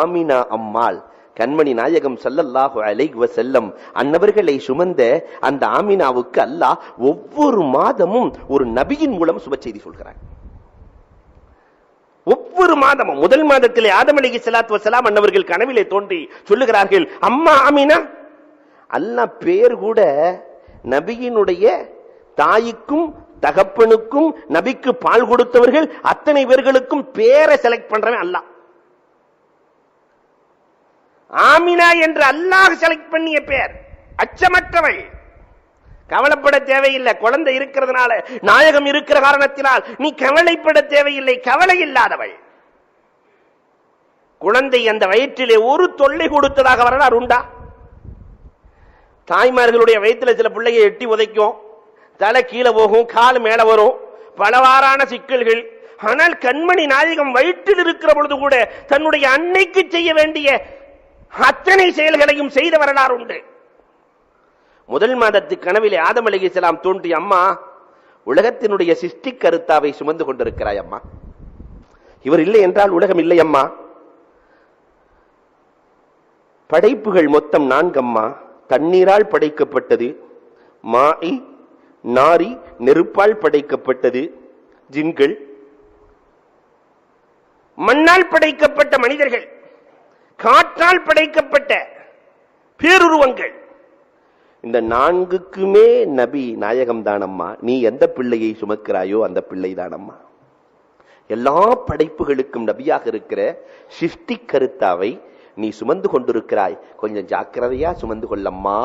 Amina அம்மாள். கண்மணி நாயகம் சல்லல்லாஹு அலைஹி வசல்லம் அன்னவர்களை சுமந்த அந்த ஆமினாவுக்கு அல்லாஹ் ஒவ்வொரு மாதமும் ஒரு நபியின் மூலம் சுப செய்தி சொல்கிறார். ஒவ்வொரு மாதமும் முதல் மாதத்திலே ஆதம் அலைஹி சலாத் வசலாம் அன்னவர்கள் கனவிலே தோன்றி சொல்லுகிறார்கள் அம்மா ஆமினா? அல்லாஹ் பேர் கூட நபியினுடைய தாய்க்கும் தகப்பனுக்கும் நபிக்கு பால் கொடுத்தவர்கள் அத்தனை பேர்களுக்கும் பேரை செலக்ட் பண்றவன் அல்லாஹ். ஆமினா என்று அல்லாஹ் செலக்ட் பண்ணிய பேர். அச்சமற்றவள். கவலைப்பட தேவையில்லை. குழந்தை இருக்கிறதுனால நாயகம் இருக்கிற காரணத்தினால் நீ கவலைப்பட தேவையில்லை. கவலை இல்லாதவள். குழந்தை அந்த வயிற்றிலே ஒரு தொல்லை கொடுத்ததாக வரலாறு உண்டா? தாய்மார்களுடைய வயிற்றுல சில பிள்ளைங்க எட்டி உதைக்கும். தலை கீழே போகும் கால் மேல வரும். பலவாறான சிக்கல்கள். ஆனால் கண்மணி நாயகம் வயிற்றில் இருக்கிற பொழுது கூட தன்னுடைய அன்னைக்கு செய்ய வேண்டிய அத்தனை செயல்களையும் செய்த வரலாறு உண்டு. முதல் மாதத்து கனவிலே ஆதம் செலாம் தோன்றிய அம்மா உலகத்தினுடைய சிஷ்டி கருத்தாவை சுமந்து கொண்டிருக்கிறாய் அம்மா. இவர் இல்லை என்றால் உலகம் இல்லை அம்மா. படைப்புகள் மொத்தம் நான்கம்மா தண்ணீரால் படைக்கப்பட்டது மாய் நாரி நெருப்பால் படைக்கப்பட்டது ஜின்கள். மண்ணால் படைக்கப்பட்ட மனிதர்கள். காற்றால் படைக்கப்பட்ட பேருருவங்கள். இந்த நான்குக்குமே நபி நாயகம் தானம்மா நீ எந்த பிள்ளையை சுமக்கிறாயோ அந்த பிள்ளை தானம்மா எல்லா படைப்புகளுக்கும் நபியாக இருக்கிற சிஷ்டி கருத்தாவை நீ சுமந்து கொண்டிருக்கிறாய். கொஞ்சம் ஜாக்கிரதையா சுமந்து கொள்ளம்மா.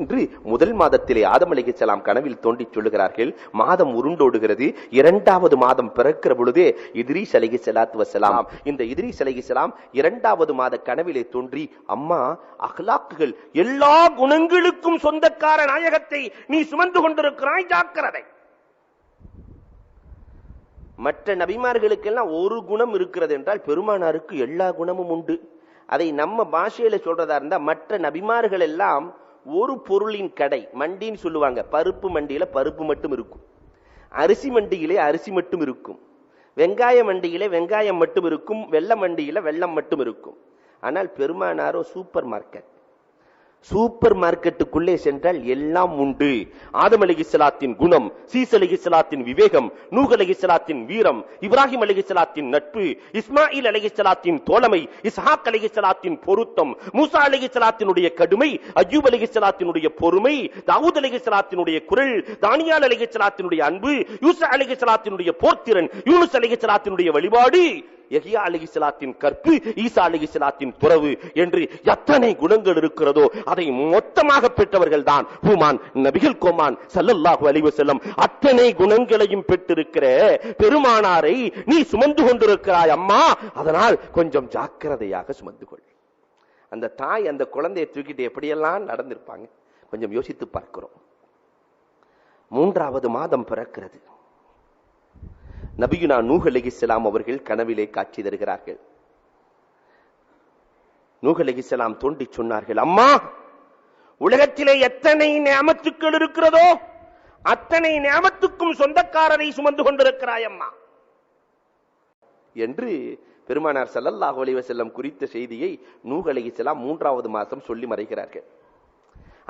என்று முதல் மாதத்திலே ஆதம் அலைஹிஸ்ஸலாம் கனவில் தோண்டி சொல்லுகிறார்கள் மாதம் உருண்டோடுகிறது. இரண்டாவது மாதம் பிறக்கிற பொழுதே எதிரி அலைஹி ஸலாத்து வஸலாம் இந்த இத்ரீஸ் செலாம் இரண்டாவது மாத கனவிலே தோன்றி அம்மா அகலாக்குகள் எல்லா குணங்களுக்கும் சொந்தக்கார நாயகத்தை நீ சுமந்து கொண்டிருக்கிறாய் ஜாக்கிரதை. மற்ற நபிமார்களுக்கெல்லாம் ஒரு குணம் இருக்கிறது என்றால் பெருமானாருக்கு எல்லா குணமும் உண்டு. அதை நம்ம பாஷையில சொல்றதா இருந்தா மற்ற நபிமார்கள் எல்லாம் ஒரு பொருளின் கடை மண்டின்னு சொல்லுவாங்க. பருப்பு மண்டியில பருப்பு மட்டும் இருக்கும். அரிசி மண்டியிலே அரிசி மட்டும் இருக்கும். வெங்காய மண்டியிலே வெங்காயம் மட்டும் இருக்கும். வெள்ளம் மண்டியில வெள்ளம் மட்டும் இருக்கும். ஆனால் பெருமானாரோ சூப்பர் மார்க்கெட். சூப்பர் மார்க்கெட்டுக்குள்ளே சென்றால் எல்லாம் உண்டு. ஆதம் அலிகிஸ்லாத்தின் குணம் சீஸ் அலிகிஸ்லாத்தின் விவேகம் நூக் அலிகிஸ்லாத்தின் வீரம் இப்ராஹிம் அலிகிஸ்லாத்தின் நட்பு இஸ்மாயில் அலிகிஸ்லாத்தின் தோழமை இஸ்ஹாக் அலிகிஸ்லாத்தின் பொருத்தம் மூசா அலிகிஸ்லாத்தினுடைய கடுமை அஜூப் அலிகிஸ்லாத்தினுடைய பொறுமை தாவூத் அலிகிஸ்லாத்தினுடைய குரல் தானியால் அலிகிஸ்லாத்தினுடைய அன்பு யூசா அலிகிஸ்லாத்தினுடைய போர்த்திறன் யூனுஸ் அலிகிஸ்லாத்தினுடைய வழிபாடு. எஹியா அலிகிஸ்லாத்தின் கற்பு ஈசா அலிகிஸ்லாத்தின் துறவு என்று எத்தனை குணங்கள் இருக்கிறதோ அதை மொத்தமாக பெற்றவர்கள் தான் ஹூமான் நபிகள் கோமான் சல்லல்லாஹு அலைஹி அத்தனை குணங்களையும் பெற்றிருக்கிற பெருமானாரை நீ சுமந்து கொண்டிருக்கிறாய் அம்மா. அதனால் கொஞ்சம் ஜாக்கிரதையாக சுமந்து கொள். அந்த தாய் அந்த குழந்தையை தூக்கிட்டு எப்படியெல்லாம் நடந்திருப்பாங்க? கொஞ்சம் யோசித்து பார்க்கிறோம். மூன்றாவது மாதம் பிறக்கிறது. நபியுனா நூஹ் அலைஹிஸ்ஸலாம் அவர்கள் கனவிலே காட்சி தருகிறார்கள். நூஹ் அலைஹிஸ்ஸலாம் தோண்டி சொன்னார்கள் அம்மா உலகத்திலே எத்தனை நியமத்துக்கள் இருக்கிறதோ அத்தனை நியமத்துக்கும் சொந்தக்காரரை சுமந்து கொண்டிருக்கிறாய் அம்மா. என்று பெருமானார் ஸல்லல்லாஹு செல்லம் குறித்த செய்தியை நூஹ் மூன்றாவது மாசம் சொல்லி மறைகிறார்கள்.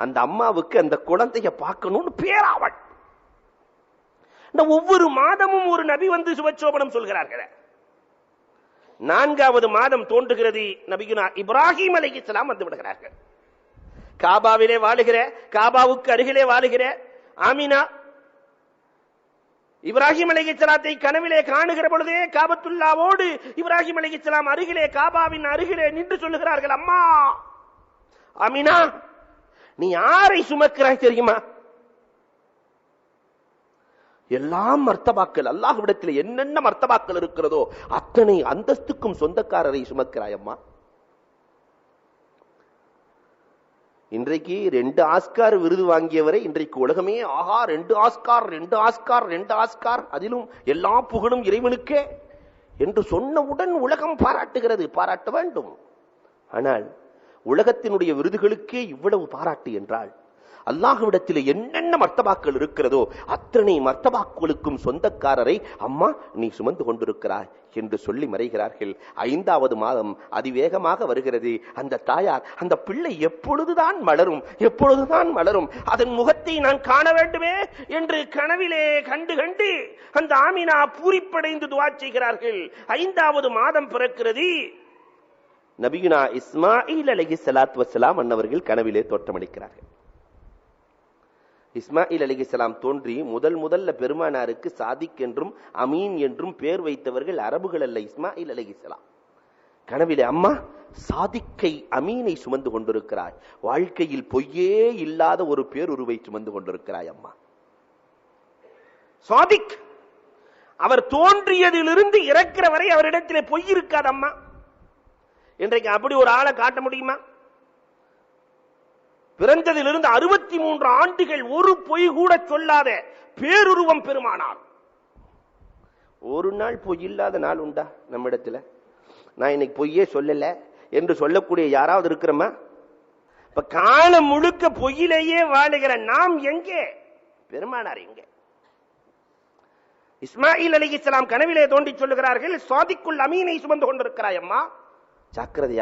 அந்த அம்மாவுக்கு அந்த குழந்தைய பார்க்கணும்னு பேராவன் இந்த ஒவ்வொரு மாதமும் ஒரு நபி வந்து சுபச்சோபனம் சொல்கிறார்கள். நான்காவது மாதம் தோன்றுகிறது நபிகுனா இப்ராஹிம் அலைஹிஸ்ஸலாம் வந்து விடுகிறார்கள். காபாவிலே வாழுகிற காபாவுக்கு அருகிலே வாழுகிற ஆமினா இப்ராஹிம் அலைஹிஸ்ஸலாத்தை கனவிலே காணுகிற பொழுதே காபத்துல்லாவோடு இப்ராஹிம் அலைஹிஸ்ஸலாம் அருகிலே காபாவின் அருகிலே நின்று சொல்லுகிறார்கள் அம்மா அமினா நீ யாரை சுமக்கிறாய் தெரியுமா? எல்லாம் மர்த்தபாக்கள் அல்லாஹ்விடத்தில் என்னென்ன மர்த்தபாக்கள் இருக்கிறதோ அத்தனை அந்தஸ்துக்கும் சொந்தக்காரரை சுமக்கிறாய் அம்மா. இன்றைக்கு ரெண்டு ஆஸ்கார் விருது வாங்கியவரை இன்றைக்கு உலகமே ஆஹா ரெண்டு ஆஸ்கார் ரெண்டு ஆஸ்கார் ரெண்டு ஆஸ்கார் அதிலும் எல்லா புகழும் இறைவனுக்கே என்று சொன்னவுடன் உலகம் பாராட்டுகிறது பாராட்ட வேண்டும். ஆனால் உலகத்தினுடைய விருதுகளுக்கே இவ்வளவு பாராட்டு என்றால் அல்லாஹுவிடத்தில் என்னென்ன மர்த்தபாக்கள் இருக்கிறதோ அத்தனை மர்த்தபாக்களுக்கும் சொந்தக்காரரை அம்மா நீ சுமந்து கொண்டிருக்கிறாய் என்று சொல்லி மறைகிறார்கள். ஐந்தாவது மாதம் அதிவேகமாக வருகிறது. அந்த தாயார் அந்த பிள்ளை எப்பொழுதுதான் மலரும் எப்பொழுதுதான் மலரும் அதன் முகத்தை நான் காண வேண்டுமே என்று கனவிலே கண்டு கண்டு அந்த ஆமினா பூரிப்படைந்து துவா செய்கிறார்கள். ஐந்தாவது மாதம் பிறக்கிறது. நபியுனா இஸ்மாயில் அலஹி சலாத் வசலாம் அன்னவர்கள் கனவிலே தோற்றமளிக்கிறார்கள். இஸ்மாயில் அலி இஸ்லாம் தோன்றி முதல் முதல்ல பெருமானாருக்கு சாதிக் என்றும் அமீன் என்றும் பேர் வைத்தவர்கள் அரபுகள் அல்ல இஸ்மாயில் அலி இஸ்லாம் கனவிலே அம்மா சாதிக்கை அமீனை சுமந்து கொண்டிருக்கிறாய். வாழ்க்கையில் பொய்யே இல்லாத ஒரு பேருருவை சுமந்து கொண்டிருக்கிறாய் அம்மா. சாதிக்! அவர் தோன்றியதிலிருந்து இறக்கிற வரை அவரிடத்திலே பொய் இருக்காது அம்மா இன்றைக்கு அப்படி ஒரு ஆளை காட்ட முடியுமா? பிறந்ததிலிருந்து அறுபத்தி மூன்று ஆண்டுகள் ஒரு பொய் கூட சொல்லாத பேருருவம் பெருமானார். ஒரு நாள் பொய் இல்லாத நாள் உண்டா நம்ம இடத்துல நான் இன்னைக்கு பொய்யே சொல்லல என்று சொல்லக்கூடிய யாராவது இருக்கிறோமா? இப்ப காலம் முழுக்க பொய்யிலேயே வாழுகிற நாம் எங்கே? பெருமானார் எங்கே? இஸ்மாயில் அலி இஸ்லாம் கனவிலே தோண்டி சொல்லுகிறார்கள் சுவாதிக்குள் அமீனை சுமந்து கொண்டிருக்கிறாய் அம்மா. ஜாக்கிரதையா